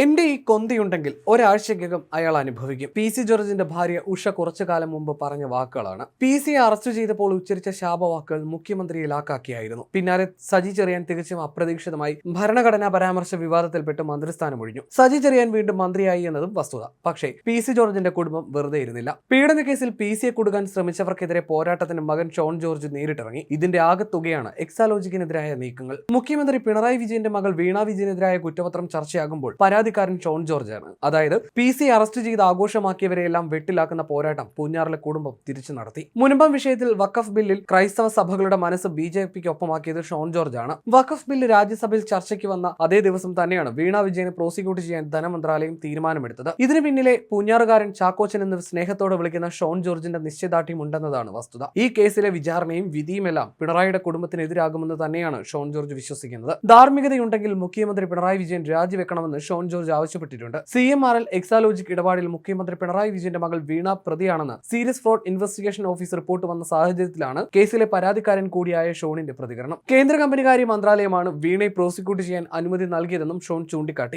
എന്റെ ഈ കൊന്തിയുണ്ടെങ്കിൽ ഒരാഴ്ചക്കകം അയാൾ അനുഭവിക്കും. പി സി ജോർജിന്റെ ഭാര്യ ഉഷ കുറച്ചു കാലം മുമ്പ് പറഞ്ഞ വാക്കുകളാണ്. പി സിയെ അറസ്റ്റ് ചെയ്തപ്പോൾ ഉച്ചരിച്ച ശാപവാക്കുകൾ മുഖ്യമന്ത്രിയെ ലാക്കാക്കിയായിരുന്നു. പിന്നാലെ സജി ചെറിയാൻ തികച്ചും അപ്രതീക്ഷിതമായി ഭരണഘടനാ പരാമർശ വിവാദത്തിൽപ്പെട്ട് മന്ത്രിസ്ഥാനം ഒഴിഞ്ഞു സജി ചെറിയാൻ വീണ്ടും മന്ത്രിയായി എന്നതും വസ്തുത. പക്ഷേ പി സി ജോർജിന്റെ കുടുംബം വെറുതെ ഇരുന്നില്ല. പീഡന കേസിൽ പി സിയെ കൊടുക്കാൻ ശ്രമിച്ചവർക്കെതിരെ പോരാട്ടത്തിന് മകൻ ഷോൺ ജോർജ് നേരിട്ടിറങ്ങി. ഇതിന്റെ ആകെ തുകയാണ് എക്സാലോജിക്കിനെതിരായ നീക്കങ്ങൾ. മുഖ്യമന്ത്രി പിണറായി വിജയന്റെ മകൾ വീണ വിജയനെതിരായ കുറ്റപത്രം ചർച്ചയാകുമ്പോൾ പരാതിക്കാരൻ ഷോൺ ജോർജ് ആണ് അതായത് പി സി അറസ്റ്റ് ചെയ്ത് ആഘോഷമാക്കിയവരെയെല്ലാം വെട്ടിലാക്കുന്ന പോരാട്ടം പൂഞ്ഞാറിലെ കുടുംബം തിരിച്ചു നടത്തി. മുൻപം വിഷയത്തിൽ വഖഫ് ബില്ലിൽ ക്രൈസ്തവ സഭകളുടെ മനസ്സ് ബി ജെ പിക്ക് ഒപ്പമാക്കിയത് ഷോൺ ജോർജ് ആണ് വഖഫ് ബില്ല് രാജ്യസഭയിൽ ചർച്ചയ്ക്ക് വന്ന അതേ ദിവസം തന്നെയാണ് വീണ വിജയനെ പ്രോസിക്യൂട്ട് ചെയ്യാൻ ധനമന്ത്രാലയം തീരുമാനമെടുത്തത്. ഇതിനു പിന്നിലെ പൂഞ്ഞാറുകാരൻ ചാക്കോച്ചൻ എന്ന് സ്നേഹത്തോടെ വിളിക്കുന്ന ഷോൺ ജോർജിന്റെ നിശ്ചയദാർഢ്യം ഉണ്ടെന്നതാണ് വസ്തുത. ഈ കേസിലെ വിചാരണയും വിധിയുമെല്ലാം പിണറായിയുടെ കുടുംബത്തിനെതിരാകുമെന്ന് തന്നെയാണ് ഷോൺ ജോർജ് വിശ്വസിക്കുന്നത്. ധാർമ്മികതയുണ്ടെങ്കിൽ മുഖ്യമന്ത്രി പിണറായി വിജയൻ രാജിവെക്കണമെന്ന് ഷോൺ ജോർജ് ആവശ്യപ്പെട്ടിട്ടുണ്ട്. C M R L Exalogic ഇടപാടിൽ മുഖ്യമന്ത്രി പിണറായി വിജയന്റെ മകൾ Veena പ്രതിയാണെന്ന് serious fraud investigation office report വന്ന സാഹചര്യത്തിലാണ് കേസിലെ പരാതിക്കാരൻ കൂടിയായ ഷോണിന്റെ പ്രതികരണം. കേന്ദ്ര കമ്പനികാര്യ മന്ത്രാലയമാണ് വീണയെ പ്രോസിക്യൂട്ട് ചെയ്യാൻ അനുമതി നൽകിയതെന്നും ഷോൺ ചൂണ്ടിക്കാട്ടി.